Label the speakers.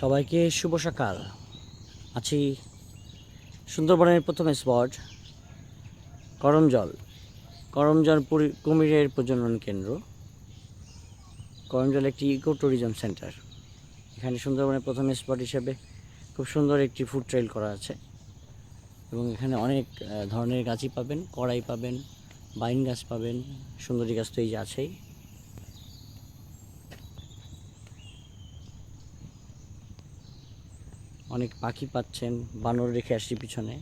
Speaker 1: সবাইকে শুভ সকাল। আছি সুন্দরবনের প্রথম স্পট, করমজল। করমজল কুমিরের প্রজনন কেন্দ্র। করমজল একটি ইকো ট্যুরিজম সেন্টার। এখানে সুন্দরবনের প্রথম স্পট হিসেবে খুব সুন্দর একটি ফুড ট্রেল করা আছে। এবং এখানে অনেক ধরনের গাছই পাবেন, কড়াই পাবেন, বাইন গাছ পাবেন, সুন্দরী গাছ তো এই যে আছেই। অনেক পাখি পাচ্ছেন বানর রেখে আসছি পিছনে।